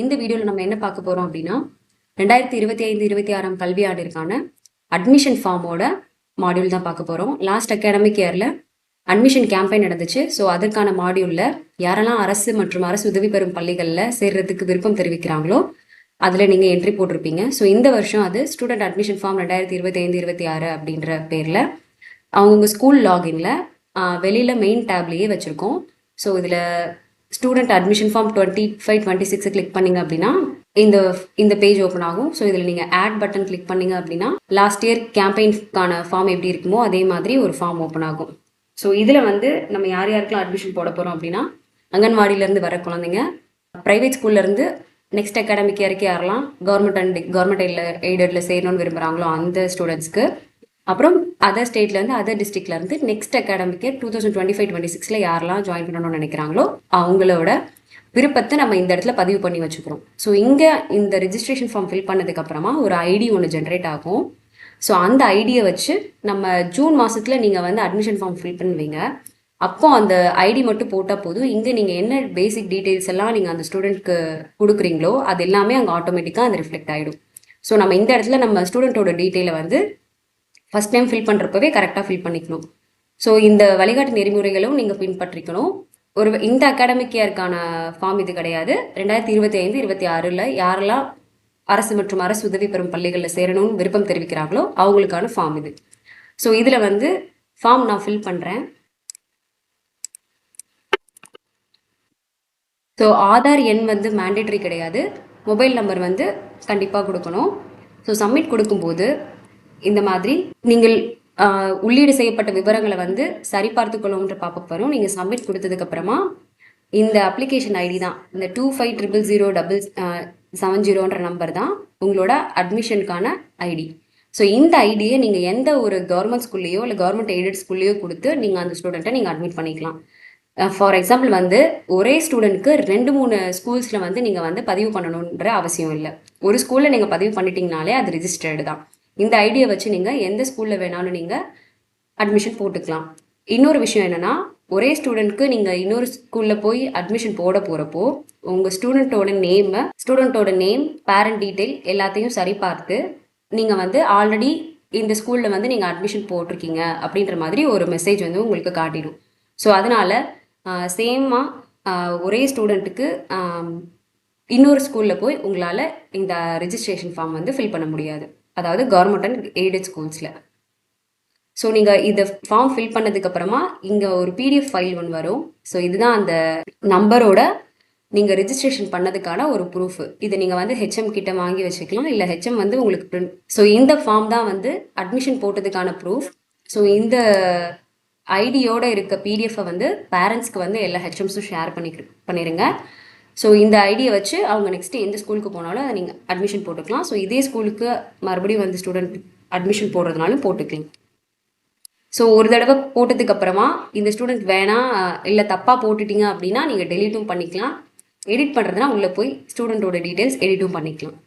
இந்த வீடியோவில் நம்ம என்ன பார்க்க போகிறோம் அப்படின்னா ரெண்டாயிரத்தி இருபத்தி ஐந்து இருபத்தி ஆறாம் கல்வியாண்டிற்கான அட்மிஷன் ஃபார்மோட மாடியூல் தான் பார்க்க போகிறோம் லாஸ்ட் அகாடமிக் இயரில் அட்மிஷன் கேம்பெயின் நடந்துச்சு. ஸோ அதற்கான மாடியூலில் யாரெல்லாம் அரசு மற்றும் அரசு உதவி பெறும் பள்ளிகளில் சேர்றதுக்கு விருப்பம் தெரிவிக்கிறாங்களோ அதில் நீங்கள் என்ட்ரி போட்டிருப்பீங்க. ஸோ இந்த வருஷம் அது ஸ்டூடெண்ட் அட்மிஷன் ஃபார்ம் ரெண்டாயிரத்தி இருபத்தி ஐந்து இருபத்தி ஆறு அப்படின்ற பேரில் அவங்கவுங்க ஸ்கூல் லாகின்ல வெளியில் மெயின் டேப்லேயே வச்சுருக்கோம். ஸோ இதில் student admission form twenty five twenty six click பண்ணீங்க அப்படின்னா இந்த இந்த பேஜ் ஓப்பன் ஆகும். ஸோ இதில் நீங்கள் ஆட் பட்டன் கிளிக் பண்ணீங்க அப்படின்னா லாஸ்ட் இயர் கேம்பெயின்க்கான ஃபார்ம் எப்படி இருக்குமோ அதே மாதிரி ஒரு ஃபார்ம் ஓப்பன் ஆகும். ஸோ இதில் வந்து நம்ம யார் யாருக்கெல்லாம் அட்மிஷன் போட போகிறோம் அப்படின்னா அங்கன்வாடியிலேருந்து வர குழந்தைங்க ப்ரைவேட் ஸ்கூல்லேருந்து நெக்ஸ்ட் அகாடமிக் இயருக்கு யாரெல்லாம் கவர்மெண்ட் அண்ட் கவர்மெண்ட் எய்டடில் சேரணும்னு விரும்புகிறாங்களோ அந்த ஸ்டூடெண்ட்ஸ்க்கு அப்புறம் அதர் ஸ்டேட்லேருந்து அதர் டிஸ்ட்ரிக்ட்லேருந்து next அகாடமிக்கு two thousand twenty five twenty சிக்ஸில் யாரெல்லாம் ஜாயின் பண்ணணும்னு நினைக்கிறாங்களோ அவங்களோட விருப்பத்தை நம்ம இந்த இடத்துல பதிவு பண்ணி வச்சுக்கிறோம். ஸோ இங்கே இந்த ரிஜிஸ்ட்ரேஷன் ஃபார்ம் ஃபில் பண்ணதுக்கப்புறமா ஒரு ஐடி ஒன்று ஜென்ரேட் ஆகும். ஸோ அந்த ஐடியை வச்சு நம்ம ஜூன் மாதத்தில் நீங்கள் வந்து அட்மிஷன் ஃபார்ம் ஃபில் பண்ணுவீங்க. அப்போ அந்த ஐடி மட்டும் போட்டால் போதும். இங்கே நீங்கள் என்ன பேசிக் டீட்டெயில்ஸ் எல்லாம் நீங்கள் அந்த ஸ்டூடெண்ட்க்கு கொடுக்குறீங்களோ அது எல்லாமே அங்கே ஆட்டோமேட்டிக்காக அந்த ரிஃப்ளெக்ட் ஆகிடும் ஸோ நம்ம இந்த இடத்துல நம்ம ஸ்டூடெண்ட்டோட டீட்டெயிலை வந்து ஃபஸ்ட் டைம் ஃபில் பண்ணுறப்பவே கரெக்டாக ஃபில் பண்ணிக்கணும். ஸோ இந்த வழிகாட்டு நெறிமுறைகளும் நீங்கள் பின்பற்றிக்கணும். ஒரு இந்த அகாடமிக் இயருக்கான ஃபார்ம் இது கிடையாது. ரெண்டாயிரத்தி இருபத்தி ஐந்து இருபத்தி ஆறில் யாரெல்லாம் அரசு மற்றும் அரசு உதவி பெறும் பள்ளிகளில் சேரணும்னு விருப்பம் தெரிவிக்கிறாங்களோ அவங்களுக்கான ஃபார்ம் இது. ஸோ இதில் வந்து ஃபார்ம் நான் ஃபில் பண்ணுறேன் ஸோ ஆதார் எண் வந்து மேண்டேட்ரி கிடையாது. மொபைல் நம்பர் வந்து கண்டிப்பாக கொடுக்கணும். ஸோ சப்மிட் கொடுக்கும்போது இந்த மாதிரி நீங்கள் உள்ளீடு செய்யப்பட்ட விவரங்களை வந்து சரிபார்த்து கொள்ளும்ன்ற பாப்பப் வரும். நீங்கள் சப்மிட் கொடுத்ததுக்கப்புறமா இந்த அப்ளிகேஷன் ஐடி தான். இந்த two five triple zero double seven ஜீரோன்ற number தான் உங்களோட அட்மிஷனுக்கான ஐடி ஸோ இந்த ஐடியை நீங்கள் எந்த ஒரு கவர்மெண்ட் ஸ்கூல்லையோ இல்லை கவர்மெண்ட் எய்டட் ஸ்கூல்லையோ கொடுத்து நீங்கள் அந்த ஸ்டூடெண்ட்டை நீங்கள் அட்மிட் பண்ணிக்கலாம். ஃபார் எக்ஸாம்பிள் வந்து ஒரே ஸ்டூடெண்ட்க்கு ரெண்டு மூணு ஸ்கூல்ஸில் வந்து நீங்கள் வந்து பதிவு பண்ணணுன்ற அவசியம் இல்லை. ஒரு ஸ்கூலில் நீங்கள் பதிவு பண்ணிட்டீங்கனாலே அது ரிஜிஸ்டர்டு தான். இந்த ஐடியா வச்சு நீங்கள் எந்த ஸ்கூலில் வேணாலும் நீங்கள் அட்மிஷன் போட்டுக்கலாம். இன்னொரு விஷயம் என்னென்னா ஒரே ஸ்டூடெண்ட்க்கு நீங்கள் இன்னொரு ஸ்கூலில் போய் அட்மிஷன் போட போகிறப்போ உங்கள் ஸ்டூடெண்ட்டோட நேமை ஸ்டூடெண்ட்டோட நேம் பேரண்ட் டீட்டெயில் எல்லாத்தையும் சரி பார்த்து நீங்கள் வந்து ஆல்ரெடி இந்த ஸ்கூலில் வந்து நீங்கள் அட்மிஷன் போட்டிருக்கீங்க அப்படின்ற மாதிரி ஒரு மெசேஜ் வந்து உங்களுக்கு காட்டிடும். ஸோ அதனால் சேமாக ஒரே ஸ்டூடெண்ட்டுக்கு இன்னொரு ஸ்கூலில் போய் உங்களால் இந்த ரிஜிஸ்ட்ரேஷன் ஃபார்ம் வந்து ஃபில் பண்ண முடியாது. அதாவது கவர்மெண்ட் அண்ட் எய்டட் ஸ்கூல்ஸில் ஸோ நீங்கள் இதை ஃபார்ம் ஃபில் பண்ணதுக்கப்புறமா இங்கே ஒரு பிடிஎஃப் ஃபைல் ஒன்று வரும். ஸோ இதுதான் அந்த நம்பரோட நீங்கள் ரிஜிஸ்ட்ரேஷன் பண்ணதுக்கான ஒரு ப்ரூஃப் இதை நீங்கள் வந்து ஹெச்எம் கிட்ட வாங்கி வச்சுக்கலாம். இல்லை ஹெச்எம் வந்து உங்களுக்கு பிரிண்ட் ஸோ இந்த ஃபார்ம் தான் வந்து அட்மிஷன் போட்டதுக்கான ப்ரூஃப் ஸோ இந்த ஐடியோட இருக்க பிடிஎஃப்பை வந்து பேரண்ட்ஸ்க்கு வந்து எல்லா ஹெச்எம்ஸும் ஷேர் பண்ணி பண்ணிடுங்க ஸோ இந்த ஐடியை வச்சு அவங்க நெக்ஸ்ட்டு எந்த ஸ்கூலுக்கு போனாலும் அதை நீங்கள் அட்மிஷன் போட்டுக்கலாம். ஸோ இதே ஸ்கூலுக்கு மறுபடியும் வந்து ஸ்டூடெண்ட் அட்மிஷன் போடுறதுனாலும் போட்டுக்கலாம். ஸோ ஒரு தடவை போட்டதுக்கு அப்புறமா இந்த ஸ்டூடெண்ட் வேணாம் இல்லை தப்பாக போட்டுட்டீங்க அப்படின்னா நீங்கள் டெலீட்டும் பண்ணிக்கலாம். எடிட் பண்ணுறதுனா உள்ளே போய் ஸ்டூடெண்ட்டோட டீட்டெயில்ஸ் எடிட்டும் பண்ணிக்கலாம்.